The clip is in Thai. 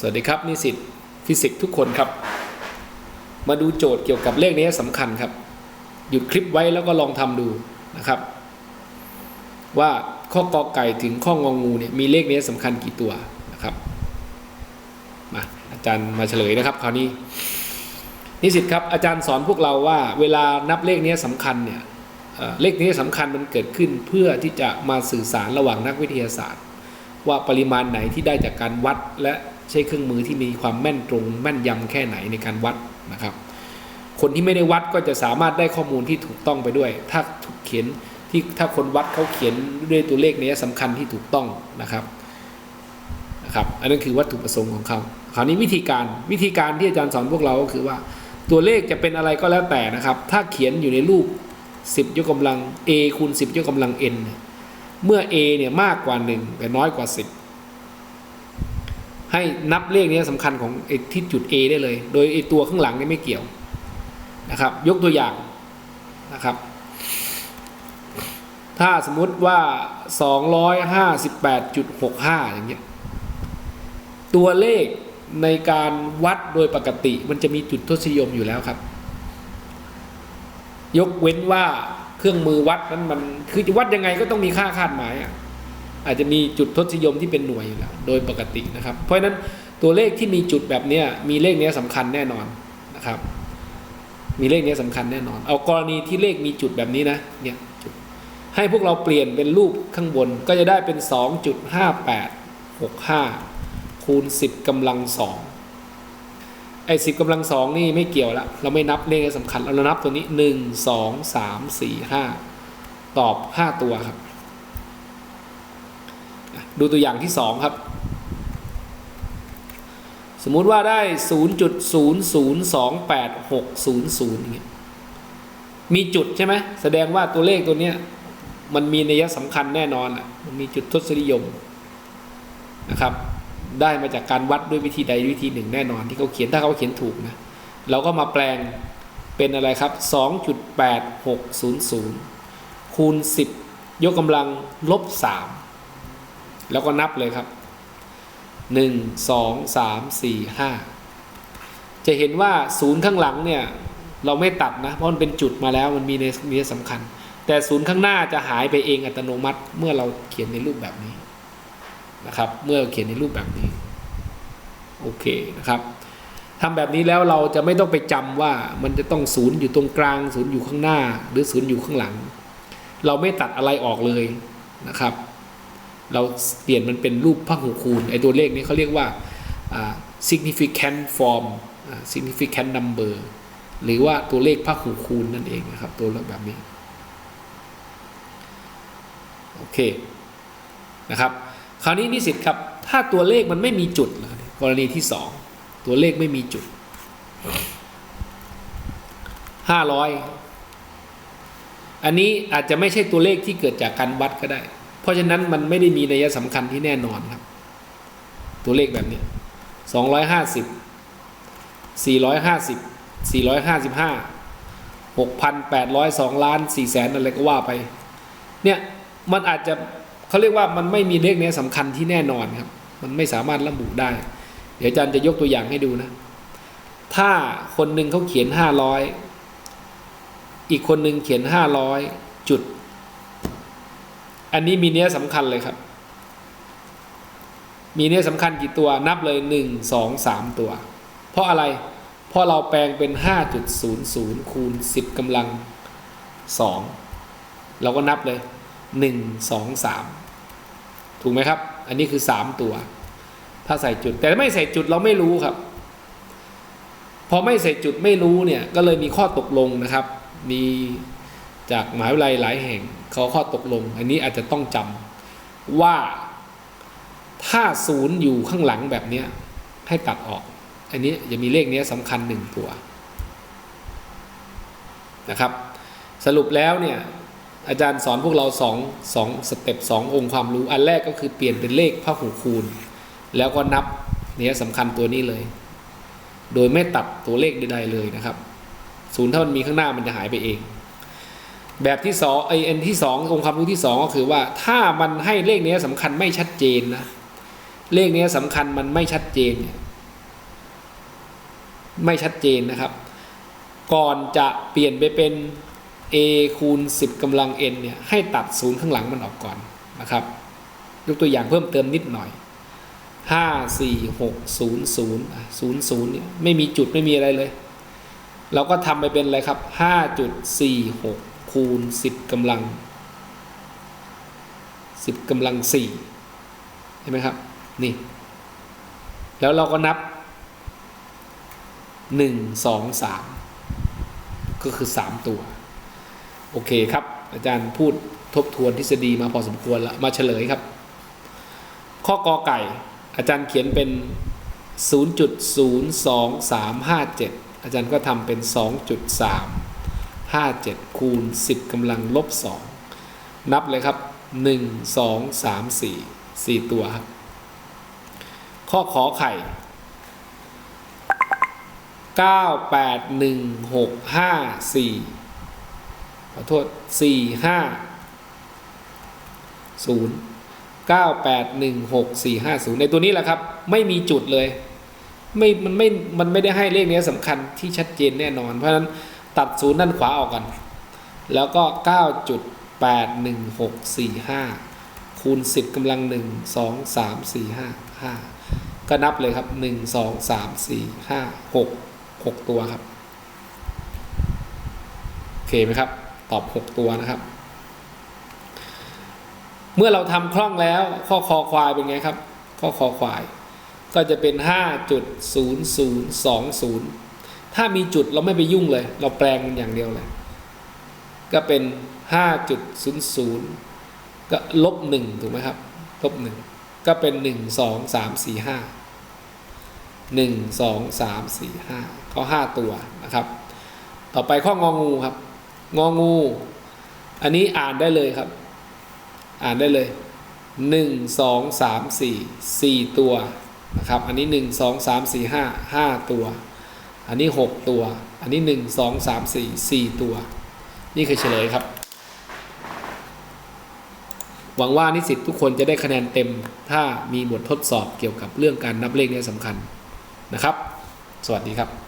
สวัสดีครับนิสิตฟิสิกส์ทุกคนครับ มาดูโจทย์เกี่ยวกับเลขนี้สำคัญครับ หยุดคลิปไว้แล้วก็ลองทำดูนะครับ ว่าข้อกอไก่ถึงข้ององูเนี่ยมีเลขนี้สำคัญกี่ตัวนะครับมาอาจารย์มาเฉลยนะครับคราวนี้นิสิตครับอาจารย์สอนพวกเราว่า เวลานับเลขนี้สำคัญเนี่ยเลขนี้สำคัญมันเกิดขึ้นเพื่อที่จะมาสื่อสารระหว่างนักวิทยาศาสตร์ ว่าปริมาณไหนที่ได้จากการวัดและ ใช้เครื่องมือที่มีความแม่นตรงแม่นยำแค่ไหนในการวัดนะครับ คนที่ไม่ได้วัดก็จะสามารถได้ข้อมูลที่ถูกต้องไปด้วย ถ้าถูกเขียนที่ถ้าคนวัดเขาเขียนด้วยตัวเลขนี้สำคัญที่ถูกต้องนะครับนะครับอันนั้นคือวัตถุประสงค์ของเขาคราวนี้วิธีการวิธีการที่อาจารย์สอนพวกเราก็คือว่า ตัวเลขจะเป็นอะไรก็แล้วแต่นะครับ ถ้าเขียนอยู่ในรูป 10 ยกกำลัง a คูณ10 ยกกำลัง n เนี่ยเมื่อ a เนี่ยมากกว่า 1 แต่น้อยกว่า 10 ให้นับเลขนี้สำคัญของอที่จุด a ได้เลย โดยไอ้ตัวข้างหลังนี่ไม่เกี่ยวนะครับ ยกตัวอย่างนะครับ ถ้าสมมุติว่า 258.65 อย่างเงี้ย ตัวเลขในการวัดโดยปกติมันจะมีจุดทศนิยมอยู่แล้วครับ ยกเว้นว่าเครื่องมือวัดนั้นมันคือจะวัดยังไงก็ต้องมีค่าคาดหมายอะ อาจจะมีจุดทศนิยมที่เป็นหน่วยอยู่แล้วโดยปกตินะครับ เพราะฉะนั้นตัวเลขที่มีจุดแบบนี้มีเลขเนี้ยสำคัญแน่นอนนะครับ มีเลขเนี้ยสำคัญแน่นอน เอากรณีที่เลขมีจุดแบบนี้นะเนี่ยให้พวกเราเปลี่ยนเป็นรูปข้างบนก็จะได้เป็น 2.5865 คูณ 10กำลังสองไอ้สิบกำลังสองนี่ไม่เกี่ยวละเราไม่นับเลขสำคัญเรานับตัวนี้หนึ่งสองสามสี่ห้าตอบห้าตัวครับ ดูตัวอย่างที่สองครับ สมมุติว่าได้ 0.00286000อย่างเงี้ยมีจุดใช่ไหมแสดงว่าตัวเลขตัวเนี้ยมันมีนัยสำคัญแน่นอนอะมันมีจุดทศนิยมนะครับ ได้มาจากการวัดด้วยวิธีใดวิธีหนึ่งแน่นอนที่เขาเขียนถ้าเขาเขียนถูกนะเราก็มาแปลงเป็นอะไรครับ 2.8600 คูณ 10 ยกกำลังลบ 3 แล้วก็นับเลยครับ1 2 3 4 5จะเห็นว่าศูนย์ข้างหลังเนี่ยเราไม่ตัดนะ เพราะมันเป็นจุดมาแล้วมันมีในนี้สำคัญ แต่ศูนย์ข้างหน้าจะหายไปเองอัตโนมัติเมื่อเราเขียนในรูปแบบนี้นะครับ เมื่อเขียนในรูปแบบนี้โอเคนะครับทำแบบนี้แล้วเราจะไม่ต้องไปจำว่ามันจะต้องศูนย์อยู่ตรงกลางศูนย์อยู่ข้างหน้า หรือศูนย์อยู่ข้างหลัง เราไม่ตัดอะไรออกเลยนะครับ เราเปลี่ยนมันเป็นรูปพหูคูณไอตัวเลขนี้เขาเรียกว่า significant form significant number หรือว่าตัวเลขพหูคูณนั่นเองนะครับ ตัวเลขแบบนี้โอเคนะครับ คราวนี้นิสิตครับ ถ้าตัวเลขมันไม่มีจุดนะกรณีที่สองตัวเลขไม่มีจุดห้าร้อยอันนี้อาจจะไม่ใช่ตัวเลขที่เกิดจากการวัดก็ได้ เพราะฉะนั้นมันไม่ได้มีนัยสำคัญที่แน่นอนครับ ตัวเลขแบบนี้สองร้อยห้าสิบสี่ร้อยห้าสิบสี่ร้อยห้าสิบห้าหกพันแปดร้อยสองล้านสี่แสนอะไรก็ว่าไป เนี่ยมันอาจจะเขาเรียกว่ามันไม่มีเลขนี้สำคัญที่แน่นอนครับ มันไม่สามารถระบุได้ เดี๋ยวอาจารย์จะยกตัวอย่างให้ดูนะ ถ้าคนหนึ่งเขาเขียนห้าร้อยอีกคนหนึ่งเขียนห้าร้อยจุด อันนี้มีเนี้ยสำคัญเลยครับ มีเนี้ยสำคัญกี่ตัวนับเลยหนึ่งสองสามตัว เพราะอะไร เพราะเราแปลงเป็นห้าจุดศูนย์ศูนย์คูณสิบกำลังสองเราก็นับเลยหนึ่งสองสามถูกไหมครับ อันนี้คือสามตัว ถ้าใส่จุด แต่ไม่ใส่จุดเราไม่รู้ครับ พอไม่ใส่จุดไม่รู้เนี่ย ก็เลยมีข้อตกลงนะครับ มี จากมหาวิทยาลัยหลายแห่งเขาข้อตกลง อันนี้อาจจะต้องจำว่าถ้าศูนย์อยู่ข้างหลังแบบเนี้ยให้ตัดออก อันนี้จะมีเลขนี้สำคัญหนึ่งตัวนะครับ สรุปแล้วเนี่ยอาจารย์สอนพวกเราสองสองสเต็ปสององค์ความรู้ อันแรกก็คือเปลี่ยนเป็นเลขพหูคูณ แล้วก็นับเนี่ยสำคัญตัวนี้เลย โดยไม่ตัดตัวเลขใดๆเลยนะครับศูนย์ถ้ามันมีข้างหน้ามันจะหายไปเอง แบบที่สองไอเอ็นที่สององค์ความรู้ที่สองก็คือว่าถ้ามันให้เลขนี้สำคัญไม่ชัดเจนนะเลขนี้สำคัญมันไม่ชัดเจนเนี่ยไม่ชัดเจนนะครับ ก่อนจะเปลี่ยนไปเป็น a คูณ 10กำลัง n เนี่ยให้ตัดศูนย์ข้างหลังมันออกก่อนนะครับยกตัวอย่างเพิ่มเติมนิดหน่อย 5 4 6 0 0 00เนี่ยไม่มีจุดไม่มีอะไรเลย เราก็ทำไปเป็นอะไรครับ 5.46 คูณ 10กำลัง 10กำลัง4เห็นไหมครับ นี่ แล้วเราก็นับ 1 2 3 ก็คือ 3 ตัว โอเคครับ อาจารย์พูดทบทวนทฤษฎีมาพอสมควรแล้ว มาเฉลยครับ ข้อกอไก่ อาจารย์เขียนเป็น 0.02357 อาจารย์ก็ทำเป็น 57 คูณ 10กำลังลบ 2 นับเลยครับ 1 2 3 4 4 ตัวครับ ข้อขอไข่ 9 8 1 6 5 4 ขอโทษ 4 5 0 9 8 1 6 4 5 0 ในตัวนี้แหละครับ ไม่มีจุดเลย ไม่ มันไม่ มันไม่ได้ให้เลขนี้สำคัญที่ชัดเจนแน่นอน เพราะฉะนั้น ตัดศูนย์ด้านขวาออกกันแล้วก็ 9.81645 คูณ 10กำลัง 1 2 3 4 5 5 ก็นับเลยครับ 1 2 3 4 5 6 6 ตัวครับ โอเคไหมครับ ตอบ 6 ตัวนะครับ เมื่อเราทำคล่องแล้วข้อคอควายเป็นไงครับ ข้อคอควาย ก็จะเป็น 5.0020 ถ้ามีจุดเราไม่ไปยุ่งเลย เราแปลงมันอย่างเดียวเลย ก็เป็น 5.00 ก็ลบ1ถูกไหมครับ ลบ 1 ก็เป็น 1 2 3 4 5 1 2 3 4 5ก็5ตัวนะครับ ต่อไปข้ององูครับ งองู อันนี้อ่านได้เลยครับ อ่านได้เลย 1 2 3 4 4 ตัวนะครับ อันนี้ 1 2 3 4 5 5 ตัว อันนี้ 6 ตัว อันนี้ 1 2 3 4 4 ตัว นี่คือเฉลยครับ หวังว่านิสิตทุกคนจะได้คะแนนเต็ม ถ้ามีบททดสอบเกี่ยวกับเรื่องการนับเลขนี่สำคัญนะครับ สวัสดีครับ